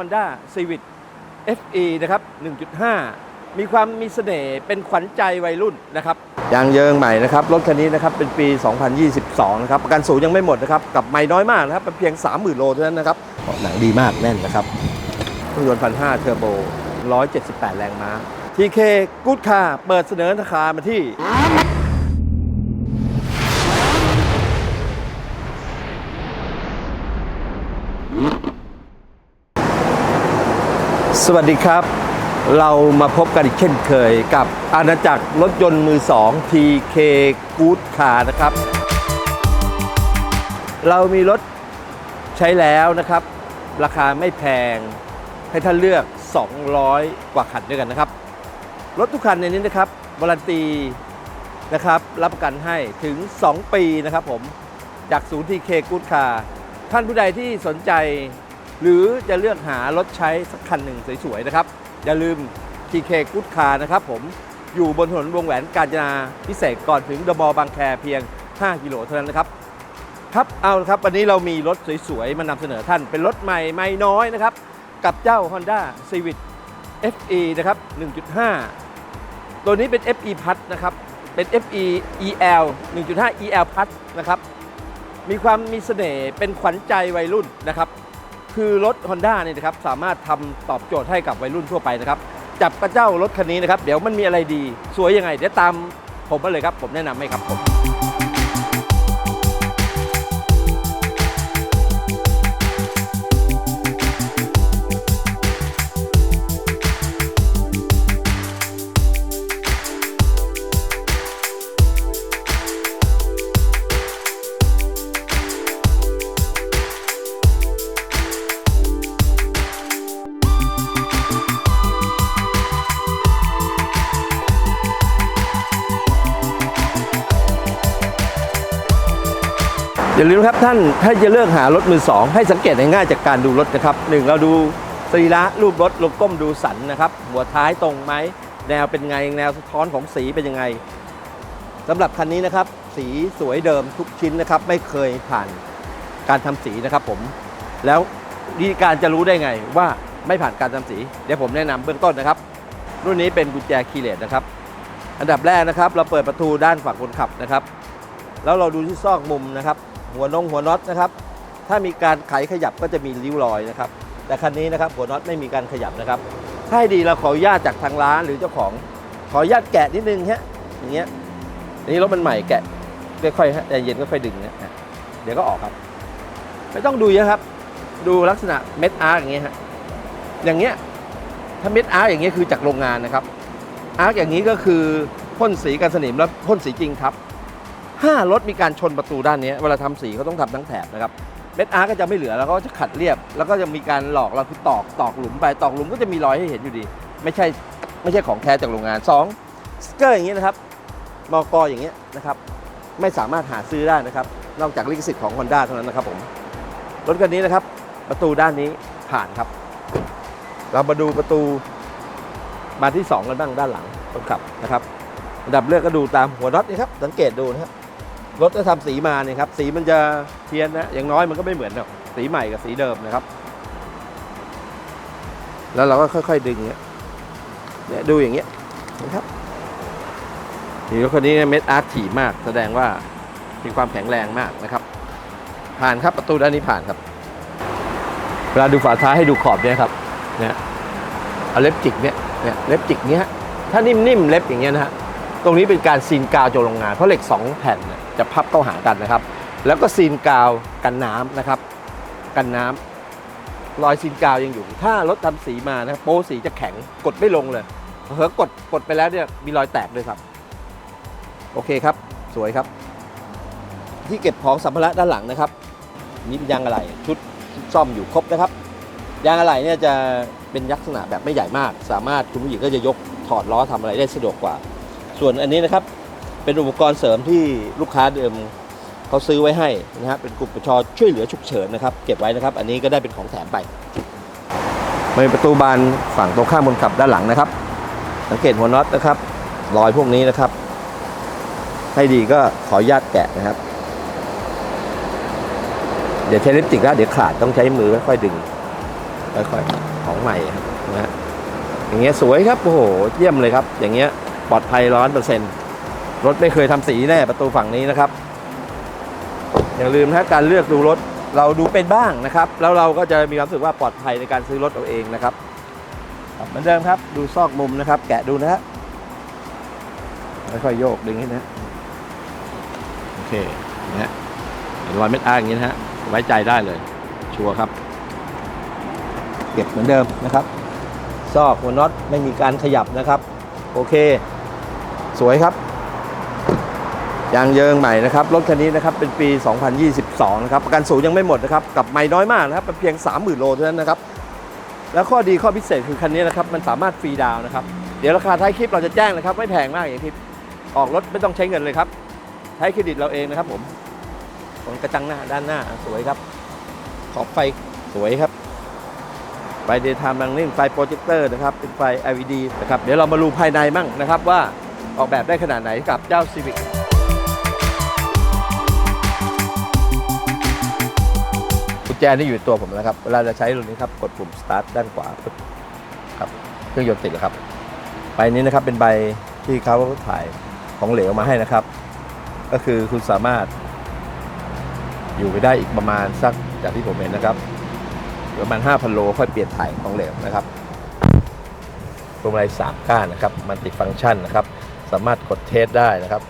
Honda Civic FE นะครับ 1.5 มีความมีเสน่ห์ เป็นขวัญใจวัยรุ่นนะครับ ยางเยิงใหม่นะครับ รถคันนี้นะครับ เป็นปี 2022 นะครับ ประกันสูงยังไม่หมดนะครับ กับไม่น้อยมากนะครับ เป็นเพียง 30,000 โลเท่านั้นนะครับหนังดีมากแน่นนะครับเครื่องยนต์พันห้าเทอร์โบ 178 แรงม้า TK Good Car เปิดเสนอราคามาที่ สวัสดีครับ เรามาพบกันอีกเช่นเคยกับอาณาจักรรถยนต์มือ2 TK Good Car นะครับ เรามีรถใช้แล้วนะครับ ราคาไม่แพงให้ท่านเลือก 200 กว่าคันด้วยกันนะครับ รถทุกคันในนี้นะครับวารันตีนะครับ รับประกันให้ถึง 2 ปีนะครับผม จากศูนย์ TK Good Car ท่านผู้ใดที่สนใจ หรือจะเลือกหารถใช้สักคันหนึ่งสวยๆนะครับ อย่าลืม TK Good Car นะครับผมอยู่บนถนนวงแหวนกาญจนาพิเศษก่อนถึงดมอบางแคเพียง 5 กิโลเท่านั้นนะครับ ครับเอาละครับ วันนี้เรามีรถสวยๆ มานำเสนอท่าน เป็นรถใหม่ไม่น้อยนะครับ กับเจ้า Honda Civic FE นะครับ 1.5 ตัวนี้เป็น FE พัดนะครับ เป็น FE EL 1.5 EL พัดนะครับ มีความมีเสน่ห์เป็นขวัญใจวัยรุ่นนะครับ คือรถ Honda เนี่ยนะครับสามารถทำตอบโจทย์ให้กับวัยรุ่นทั่วไปนะครับ จับกระเจ้ารถคันนี้นะครับ เดี๋ยวมันมีอะไรดี สวยยังไง เดี๋ยวตามผมมาเลยครับ ผมแนะนำให้ครับผมาลืมครับท่านถ้าจะเลือกหารถมือสองให้สังเกตง่ายๆจากการดูรถนะครับหนึ่งเราดูสรีระรูปรถเราก้มดูสันนะครับ หัวท้ายตรงไหมแนวเป็นไงแนวสะท้อนของสีเป็นยังไงสำหรับคันนี้นะครับ สีสวยเดิมทุกชิ้นนะครับ ไม่เคยผ่านการทำสีนะครับผมแล้ววิธีการจะรู้ได้ไงว่าไม่ผ่านการทำสี เดี๋ยวผมแนะนำเบื้องต้นนะครับ รุ่นนี้เป็นกุญแจคีย์เลสนะครับ อันดับแรกนะครับ เราเปิดประตูด้านฝั่งคนขับนะครับ แล้วเราดูที่ซอกมุมนะครับ หัวนงหัวน็อตนะครับ ถ้ามีการไขขยับก็จะมีริ้วรอยนะครับ แต่คันนี้นะครับหัวน็อตไม่มีการขยับนะครับ ถ้าดีเราขออนุญาตจากทางร้านหรือเจ้าของขออนุญาตแกะนิดนึงฮะอย่างเงี้ยอันนี้รถมันใหม่แกะค่อยๆฮะใจเย็นค่อยๆดึงนะฮะเดี๋ยวก็ออกครับ ไม่ต้องดูเยอะครับ ดูลักษณะเม็ดอาร์อย่างเงี้ยฮะอย่างเงี้ยถ้าเม็ดอาร์อย่างเงี้ยคือจากโรงงานนะครับอาร์อย่างนี้ก็คือพ่นสีกันสนิมแล้วพ่นสีจริงครับ ถ้ารถมีการชนประตูด้านนี้ เวลาทำสีเขาต้องทำทั้งแถบนะครับเม็ดอาร์ก็จะไม่เหลือแล้วก็จะขัดเรียบ แล้วก็จะมีการหลอกเราคือตอกตอกหลุมไปตอกหลุมก็จะมีรอยให้เห็นอยู่ดี ไม่ใช่ไม่ใช่ของแท้จากโรงงาน 2 สเกอร์อย่างนี้นะครับมอกออย่างเงี้ยนะครับไม่สามารถหาซื้อได้นะครับ นอกจากลิขสิทธิ์ของ Honda เท่านั้นนะครับผมรถคันนี้นะครับ ประตูด้านนี้ผ่านครับ เรามาดูประตูบานที่ 2 กันบ้างด้านหลังคนขับนะครับอันดับเลือกก็ดูตามหัวน็อตนี่ครับสังเกตดูนะครับ รถจะทำสีมาเนี่ยครับสีมันจะเพี้ยนนะอย่างน้อยมันก็ไม่เหมือนหรอกสีใหม่กับสีเดิมนะครับ แล้วเราก็ค่อยๆดึงเนี่ยเนี่ยดูอย่างเงี้ยนะครับนี่รถคันนี้เม็ดอาร์ตถี่มาก แสดงว่ามีความแข็งแรงมากนะครับ ผ่านครับประตูด้านนี้ผ่านครับเวลาดูฝาท้ายให้ดูขอบเนี่ยครับเนี่ยเอาเล็บจิกเนี่ยเนี่ยเล็บจิกเนี้ยถ้านิ่มๆเล็บอย่างเงี้ยนะฮะ ตรงนี้เป็นการซีนกาวจากโรงงานเพราะเหล็ก 2 แผ่นจะพับเข้าหากันนะครับ แล้วก็ซีนกาวกันน้ำนะครับ กันน้ำรอยซีนกาวยังอยู่ ถ้ารถทำสีมานะครับโป้สีจะแข็งกดไม่ลงเลยเผลอกดกดไปแล้วเนี่ยมีรอยแตกด้วยครับ โอเคครับ สวยครับ ที่เก็บของสัมภาระด้านหลังนะครับนี่เป็นยางอะไหล่ชุดซ่อมอยู่ครบนะครับ ยางอะไหล่เนี่ยจะเป็นลักษณะแบบไม่ใหญ่มาก สามารถคุณผู้หญิงก็จะยกถอดล้อทำอะไรได้สะดวกกว่า ส่วนอันนี้นะครับเป็นอุปกรณ์เสริมที่ลูกค้าเดิมเขาซื้อไว้ให้นะฮะเป็นกลุ่มปชช่วยเหลือฉุกเฉินนะครับ เก็บไว้นะครับ อันนี้ก็ได้เป็นของแถมไปมาเป็นประตูบานฝั่งตรงข้ามคนขับด้านหลังนะครับ สังเกตหัวน็อตนะครับ รอยพวกนี้นะครับ ให้ดีก็ขออนุญาตแกะนะครับ เดี๋ยวใช้ลิปสติกแล้วเดี๋ยวขาดต้องใช้มือค่อยๆดึงค่อยๆของใหม่นะฮะอย่างเงี้ยสวยครับโอ้โหเยี่ยมเลยครับ อย่างเงี้ย ปลอดภัยร้อยเปอร์เซ็นต์รถไม่เคยทำสีแน่ประตูฝั่งนี้นะครับ อย่าลืมนะการเลือกดูรถเราดูเป็นบ้างนะครับ แล้วเราก็จะมีความรู้สึกว่าปลอดภัยในการซื้อรถเอาเองนะครับเหมือนเดิมครับ ดูซอกมุมนะครับ แกะดูนะฮะค่อยๆโยกดึงให้นะโอเคนะฮะเห็นรอยเม็ดอาร์อย่างนี้นะฮะไว้ใจได้เลย ชัวร์ครับ เก็บเหมือนเดิมนะครับ ซอกหัวน็อตไม่มีการขยับนะครับ โอเค สวยครับ ยางเยิงใหม่นะครับ รถคันนี้นะครับเป็นปี 2022 นะครับ ประกันศูนย์ยังไม่หมดนะครับ กับใหม่น้อยมากนะครับเป็นเพียง 30,000 โลเท่านั้นนะครับ แล้วข้อดีข้อพิเศษคือคันนี้นะครับ มันสามารถฟรีดาวน์นะครับ เดี๋ยวราคาท้ายคลิปเราจะแจ้งนะครับ ไม่แพงมากอย่างที่ออกรถไม่ต้องใช้เงินเลยครับใช้เครดิตเราเองนะครับผมตรงกระจังหน้าด้านหน้าสวยครับ ขอบไฟสวยครับไฟเดย์ไทม์ลังนิ่งไฟโปรเจคเตอร์นะครับ เป็นไฟ LED นะครับ เดี๋ยวเรามาดูภายในมั่งนะครับว่า ออกแบบได้ขนาดไหนกับเจ้า Civic กุญแจนี่อยู่ในตัวผมนะครับ เวลาจะใช้รุ่นนี้ครับ กดปุ่ม start ด้านขวาปึ๊บครับ เครื่องยนต์ติดแล้วครับ ใบนี้นะครับเป็นใบที่เขาถ่ายของเหลวมาให้นะครับ ก็คือคุณสามารถ อยู่ไปได้อีกประมาณสักจากที่ผมเห็นนะครับประมาณ5,000โลค่อยเปลี่ยนถ่ายของเหลวนะครับพวงมาลัย3ก้านนะครับ มันติดฟังก์ชันนะครับ สามารถกดเทสได้นะครับ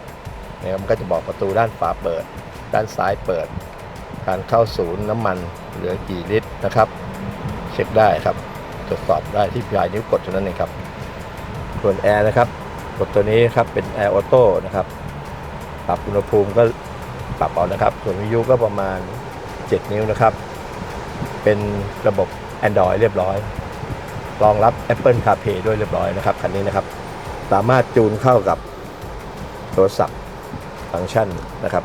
เนี่ยมันก็จะบอกประตูด้านฝาเปิด ด้านซ้ายเปิด การเข้าศูนย์น้ำมันเหลือกี่ลิตรนะครับ เช็คได้ครับตรวจสอบได้ที่ปลายนิ้วกดเท่านั้นเองครับ ส่วนแอร์นะครับกดตัวนี้ครับเป็นแอร์ออโต้นะครับปรับอุณหภูมิก็ปรับเอานะครับ ส่วนวิทยุก็ประมาณ 7 นิ้วนะครับ เป็นระบบ Android เรียบร้อย รองรับ Apple CarPlay ด้วยเรียบร้อยนะครับคันนี้นะครับ สามารถจูนเข้ากับโทรศัพท์ฟังก์ชันนะครับ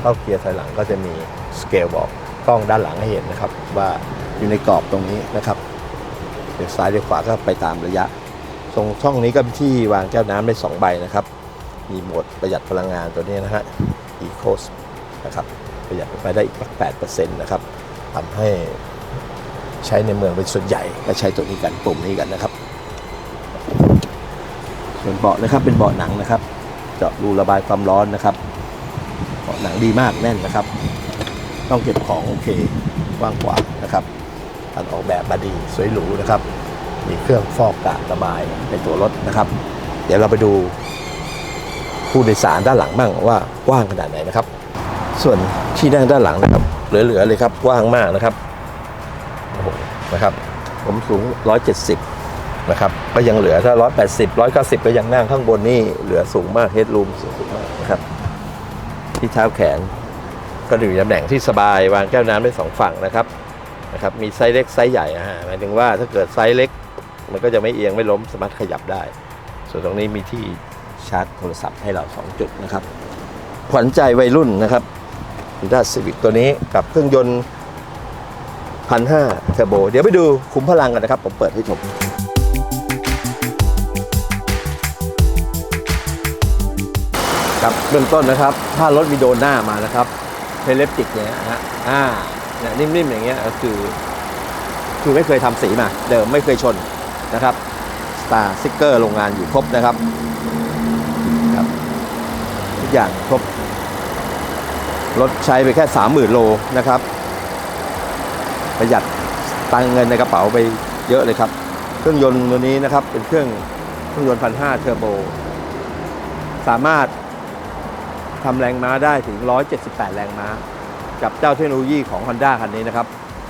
เข้าเกียร์ถอยหลังก็จะมีสเกลบอกกล้องด้านหลังให้เห็นนะครับ ว่าอยู่ในกรอบตรงนี้นะครับเดี๋ยวซ้ายเดี๋ยวขวาก็ไปตามระยะ ตรงช่องนี้ก็เป็นที่วางแก้วน้ำได้สองใบนะครับ มีโหมดประหยัดพลังงานตัวนี้นะฮะ Eco นะครับประหยัดไปได้อีก8%นะครับทำให้ใช้ในเมืองเป็นส่วนใหญ่ก็ใช้ตัวนี้กันปุ่มนี้กันนะครับ ส่วนเบาะนะครับเป็นเบาะหนังนะครับ เจาะรูระบายความร้อนนะครับเบาะหนังดีมากแน่นนะครับ ต้องเก็บของโอเคกว้างขวางนะครับการออกแบบมาดีสวยหรูนะครับ มีเครื่องฟอกอากาศระบายในตัวรถนะครับ เดี๋ยวเราไปดูผู้โดยสารด้านหลังบ้างว่ากว้างขนาดไหนนะครับ ส่วนที่นั่งด้านหลังนะครับ เหลือๆเลยครับกว้างมากนะครับโอ้โหนะครับ ผมสูง 170 นะครับก็ยังเหลือถ้า 180 190 ก็ยังนั่งข้างบนนี่เหลือสูงมากเฮดรูมสูงมากนะครับที่เท้าแขน ก็อยู่ตำแหน่งที่สบายวางแก้วน้ำได้สองฝั่งนะครับนะครับมีไซส์เล็กไซส์ใหญ่อะฮะหมายถึงว่าถ้าเกิดไซส์เล็ก มันก็จะไม่เอียงไม่ล้มสามารถขยับได้ ส่วนตรงนี้มีที่ชาร์จโทรศัพท์ให้เรา 2 จุดนะครับ ขวัญใจวัยรุ่นนะครับด้าซีวิกตัวนี้กับเครื่องยนต์พันห้าเทอร์โบ เดี๋ยวไปดูขุมพลังกันนะครับ ผมเปิดให้ชม ครับเริ่มต้นนะครับ ถ้ารถมีโดนหน้ามานะครับเทเลปติกเนี่ยฮะอ่าเนี่ยนิ่มๆอย่างเงี้ยก็คือ คือไม่เคยทำสีมา เดิมไม่เคยชนนะครับสตาร์ซิกเกอร์โรงงานอยู่ครบนะครับครับทุกอย่างครบรถใช้ไปแค่ 30,000 โลนะครับ ประหยัดตังเงินในกระเป๋าไปเยอะเลยครับ เครื่องยนต์ตัวนี้นะครับเป็นเครื่องเครื่องยนต์พันห้าเทอร์โบ สามารถ ทำแรงม้าได้ถึง 178 แรงม้า กับเจ้าเทคโนโลยีของ Honda คันนี้นะครับ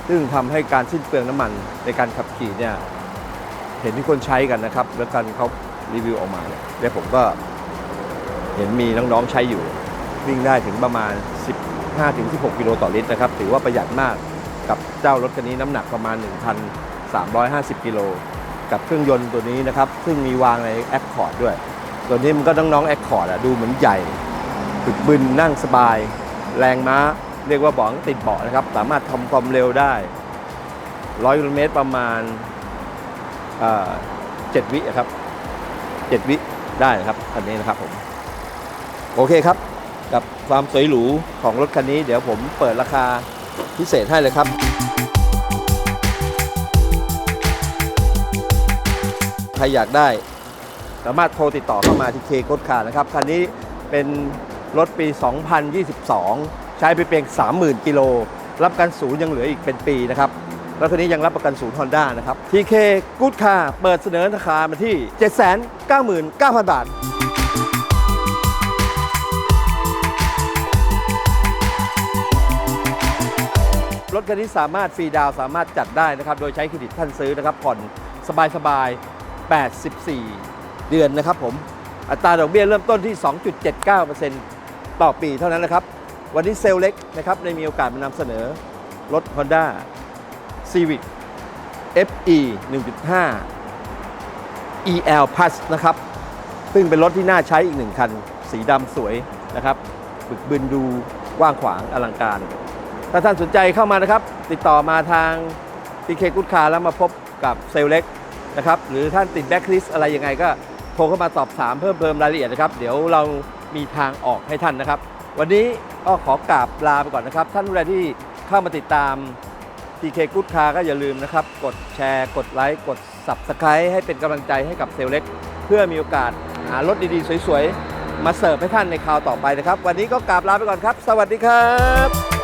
ซึ่งทำให้การสิ้นเปลืองน้ำมันในการขับขี่เนี่ยเห็นที่คนใช้กันนะครับ แล้วกันเขารีวิวออกมาเนี่ยแล้วผมก็เห็นมีน้องๆใช้อยู่ วิ่งได้ถึงประมาณ 15-16 กิโลต่อลิตรนะครับ ถือว่าประหยัดมากกับเจ้ารถคันนี้น้ำหนักประมาณ 1,350 กิโลกับเครื่องยนต์ตัวนี้นะครับ ซึ่งมีวางในแอคคอร์ดด้วย ตัวนี้มันก็น้องๆแอคคอร์ดอะดูเหมือนใหญ่ ถึกบึนนั่งสบาย แรงม้า เรียกว่าบาะติดเบาะนะครับ สามารถทำความเร็วได้100กิโลเมตรประมาณเอ่อ7วิอะครับ7วิได้นะครับคันนี้นะครับผมโอเคครับ กับความสวยหรูของรถคันนี้ เดี๋ยวผมเปิดราคาพิเศษให้เลยครับ ใครอยากได้ สามารถโทรติดต่อเข้ามาที่เคโกดคาร์นะครับ คันนี้เป็น รถปี 2022 ใช้ไปเพียง 30,000 กิโล รับประกันศูนย์ยังเหลืออีกเป็นปีนะครับ แล้วคันนี้ยังรับประกันศูนย์ Honda นะครับ TK Good Car เปิดเสนอราคามาที่ 799,000 บาทรถคันนี้สามารถฟรีดาวสามารถจัดได้นะครับ โดยใช้เครดิตท่านซื้อนะครับ ผ่อนสบายๆ 84 เดือนนะครับผม อัตราดอกเบี้ยเริ่มต้นที่ 2.79% ต่อปีเท่านั้นนะครับ วันนี้เซลเล็กนะครับได้มีโอกาสมานำเสนอรถ Honda Civic FE 1.5 EL Plus นะครับ ซึ่งเป็นรถที่น่าใช้อีกหนึ่งคัน สีดำสวยนะครับ บึกบึนดูกว้างขวางอลังการ ถ้าท่านสนใจเข้ามานะครับ ติดต่อมาทาง TK Good Car แล้วมาพบกับเซลเล็กนะครับ หรือท่านติดแบ็คลิสอะไรยังไงก็โทรเข้ามาสอบถามเพิ่มเติมรายละเอียดนะครับ เดี๋ยวเรา มีทางออกให้ท่านนะครับ วันนี้ก็ขอกราบลาไปก่อนนะครับ ท่านผู้ใดที่เข้ามาติดตาม TK Good Car ก็อย่าลืมนะครับ กดแชร์ กดไลค์ กด Subscribe ให้เป็นกำลังใจให้กับเซลล์เล็ก เพื่อมีโอกาสหารถดีๆ สวยๆ มาเสิร์ฟให้ท่านในคราวต่อไปนะครับ วันนี้ก็กราบลาไปก่อนครับ สวัสดีครับ